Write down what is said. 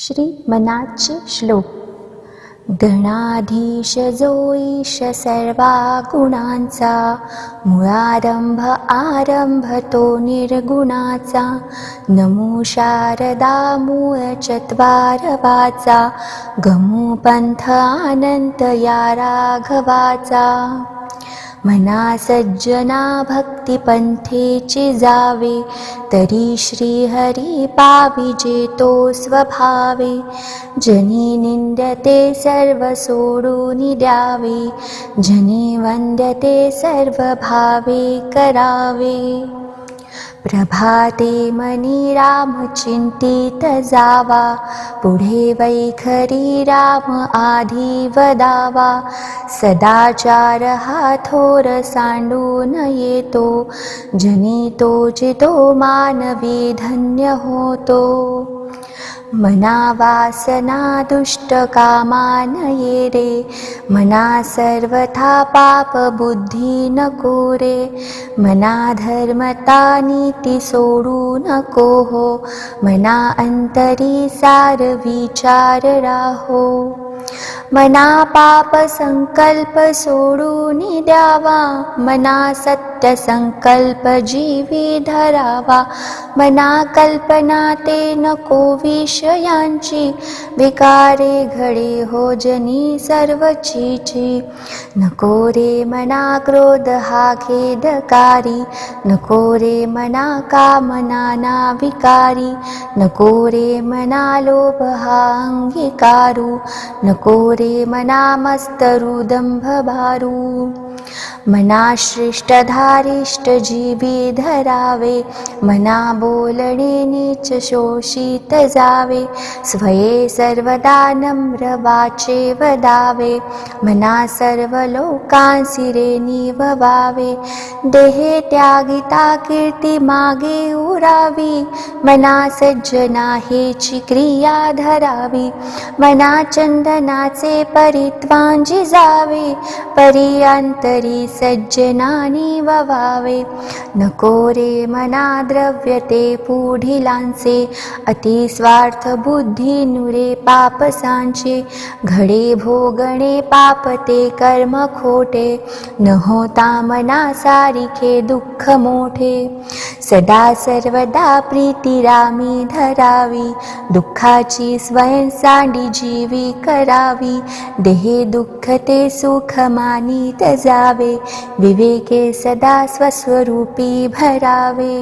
श्रीमनाचे श्लोक. गणाधीश जोईश सर्वा गुणांचा मुळारंभ आरंभ तो निर्गुणाचा नमो शारदा मूळ चत्वार वाचा गमू पंथ या राघवाचा. मना सज्जना भक्तिपंथेचे जावे तरी श्रीहरी पाविजे तो स्वभावे जनी निंदते सर्व सोडून द्यावे जनी वंदते सर्व भावे करावे प्रभाते मनी राम चिंतित जावा पुढे वैखरी राम आधी वदावा सदाचार हा थोर सांडून येतो जनी तो जितो मानवी धन्य होतो मना वासना दुष्टकामान ये रे। मना सर्वथा पापबुद्धी नको रे मना धर्मता नीती सोडू नको हो मना अंतरी सार विचार राहो। मना पाप संकल्प सोडून द्यावा मना सत्य संकल्प जीवी धरावा मना कल्पना ते नको विषयांची विकारे घडे हो जनी सर्व चीची नको रे मना क्रोध खेदकारी। नको रे मना कामना ना विकारी। नको रे मना लोभ हा अंगीकारू। नको रे मनामस्तरुदम्भभारू मना श्रेष्ठधारिष्ट जीवी धरावे मना बोलणे नीच शोषित जावे स्वये सर्वदा नम्र वाचे वदावे मना सर्वलोकांसि रे निभवावे देहे त्यागिता कीर्ती मागे उरावी मना सज्जना हेची क्रिया धरावी मना चंदनाचे परित्वांजी जावे परियांतरी सज्जनानी ववावे। नको रे मना द्रव्यते पुढिलांचे अतिस्वार्थ बुद्धी नुरे पापसांचे घडे भोगणे पापते कर्म खोटे। न होता मना सारिखे दुःख मोठे। सदा सर्वदा प्रीती रामी धरावी। दुःखाची स्वयं सांडी जीवी करावी। देहे दुःख ते सुख मानित जावे। विवेके सदा स्वस्वरूपी भरावे